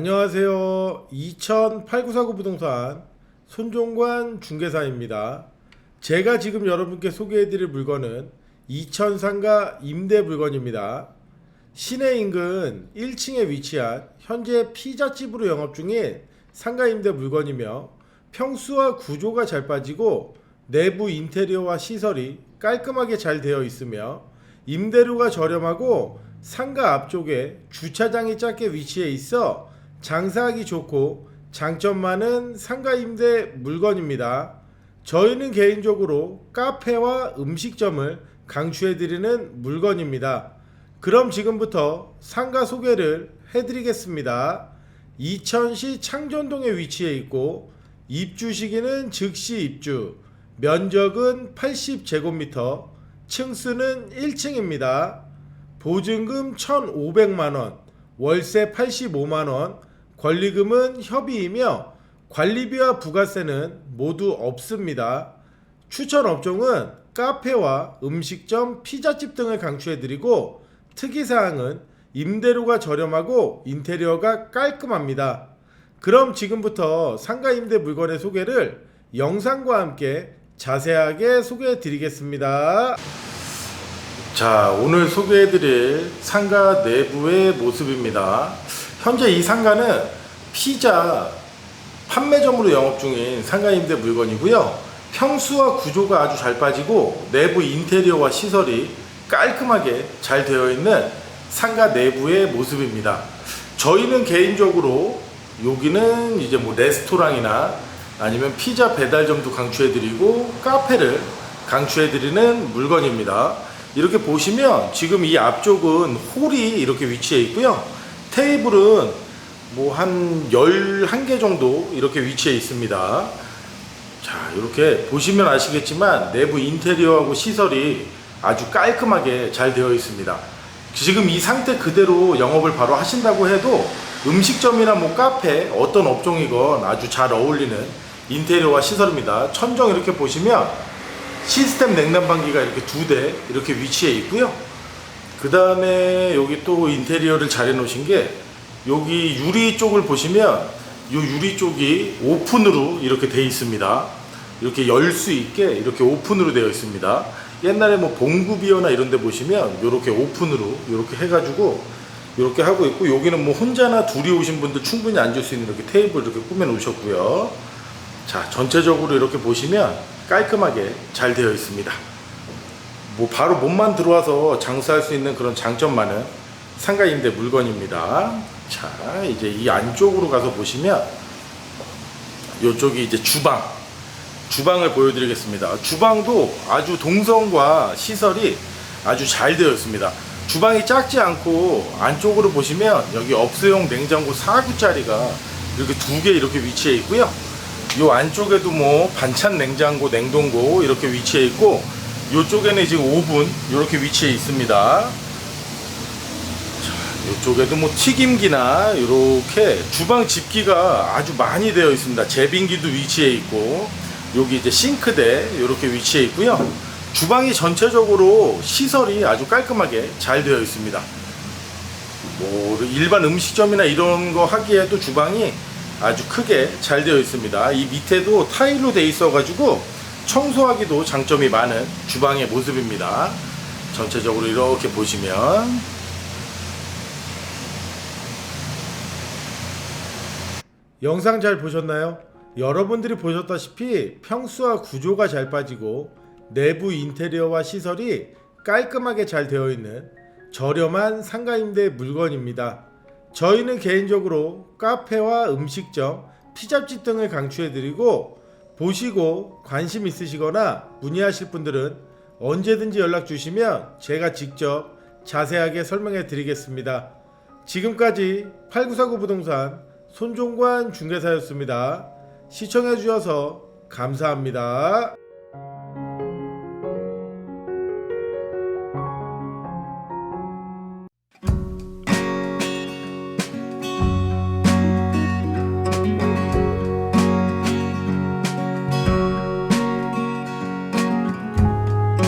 안녕하세요. 208949 부동산 손종관 중개사입니다. 제가 지금 여러분께 소개해드릴 물건은 2000 상가 임대 물건입니다. 시내 인근 1층에 위치한 현재 피자집으로 영업 중인 상가 임대 물건이며 평수와 구조가 잘 빠지고 내부 인테리어와 시설이 깔끔하게 잘 되어 있으며 임대료가 저렴하고 상가 앞쪽에 주차장이 작게 위치해 있어 장사하기 좋고 장점 많은 상가 임대 물건입니다. 저희는 개인적으로 카페와 음식점을 강추해 드리는 물건입니다. 그럼 지금부터 상가 소개를 해드리겠습니다. 이천시 창전동에 위치해 있고 입주 시기는 즉시 입주, 면적은 80제곱미터, 층수는 1층입니다. 보증금 1,500만원, 월세 85만원, 권리금은 협의이며 관리비와 부가세는 모두 없습니다. 추천 업종은 카페와 음식점, 피자집 등을 강추해드리고 특이사항은 임대료가 저렴하고 인테리어가 깔끔합니다. 그럼 지금부터 상가 임대 물건의 소개를 영상과 함께 자세하게 소개해 드리겠습니다. 자, 오늘 소개해 드릴 상가 내부의 모습입니다. 현재 이 상가는 피자 판매점으로 영업 중인 상가 임대 물건이고요. 평수와 구조가 아주 잘 빠지고 내부 인테리어와 시설이 깔끔하게 잘 되어 있는 상가 내부의 모습입니다. 저희는 개인적으로 여기는 이제 뭐 레스토랑이나 아니면 피자 배달점도 강추해드리고 카페를 강추해드리는 물건입니다. 이렇게 보시면 지금 이 앞쪽은 홀이 이렇게 위치해 있고요. 테이블은 뭐 한 11개 정도 이렇게 위치해 있습니다. 자, 이렇게 보시면 아시겠지만 내부 인테리어하고 시설이 아주 깔끔하게 잘 되어 있습니다. 지금 이 상태 그대로 영업을 바로 하신다고 해도 음식점이나 뭐 카페 어떤 업종이건 아주 잘 어울리는 인테리어와 시설입니다. 천정 이렇게 보시면 시스템 냉난방기가 이렇게 두 대 이렇게 위치해 있고요. 그 다음에 여기 또 인테리어를 잘 해놓으신 게 여기 유리 쪽을 보시면 이 유리 쪽이 오픈으로 이렇게 돼 있습니다. 이렇게 열 수 있게 이렇게 오픈으로 되어 있습니다. 옛날에 뭐 봉구비어나 이런 데 보시면 이렇게 오픈으로 이렇게 해가지고 이렇게 하고 있고 여기는 뭐 혼자나 둘이 오신 분들 충분히 앉을 수 있는 이렇게 테이블 이렇게 꾸며 놓으셨고요. 자, 전체적으로 이렇게 보시면 깔끔하게 잘 되어 있습니다. 뭐 바로 몸만 들어와서 장사할 수 있는 그런 장점 많은 상가 임대 물건입니다. 자, 이제 이 안쪽으로 가서 보시면 이쪽이 이제 주방. 주방을 보여드리겠습니다. 주방도 아주 동선과 시설이 아주 잘 되어 있습니다. 주방이 작지 않고 안쪽으로 보시면 여기 업소용 냉장고 4구짜리가 이렇게 두 개 이렇게 위치해 있고요. 이 안쪽에도 뭐 반찬 냉장고, 냉동고 이렇게 위치해 있고 이쪽에는 지금 오븐 이렇게 위치해 있습니다. 이쪽에도 뭐 튀김기나 이렇게 주방 집기가 아주 많이 되어 있습니다. 제빙기도 위치해 있고 여기 이제 싱크대 이렇게 위치해 있고요. 주방이 전체적으로 시설이 아주 깔끔하게 잘 되어 있습니다. 뭐 일반 음식점이나 이런 거 하기에도 주방이 아주 크게 잘 되어 있습니다. 이 밑에도 타일로 되어 있어 가지고 청소하기도 장점이 많은 주방의 모습입니다. 전체적으로 이렇게 보시면 영상 잘 보셨나요? 여러분들이 보셨다시피 평수와 구조가 잘 빠지고 내부 인테리어와 시설이 깔끔하게 잘 되어 있는 저렴한 상가임대 물건입니다. 저희는 개인적으로 카페와 음식점, 피자집 등을 강추해드리고 보시고 관심 있으시거나 문의하실 분들은 언제든지 연락 주시면 제가 직접 자세하게 설명해 드리겠습니다. 지금까지 8949 부동산 손종관 중개사였습니다. 시청해 주셔서 감사합니다.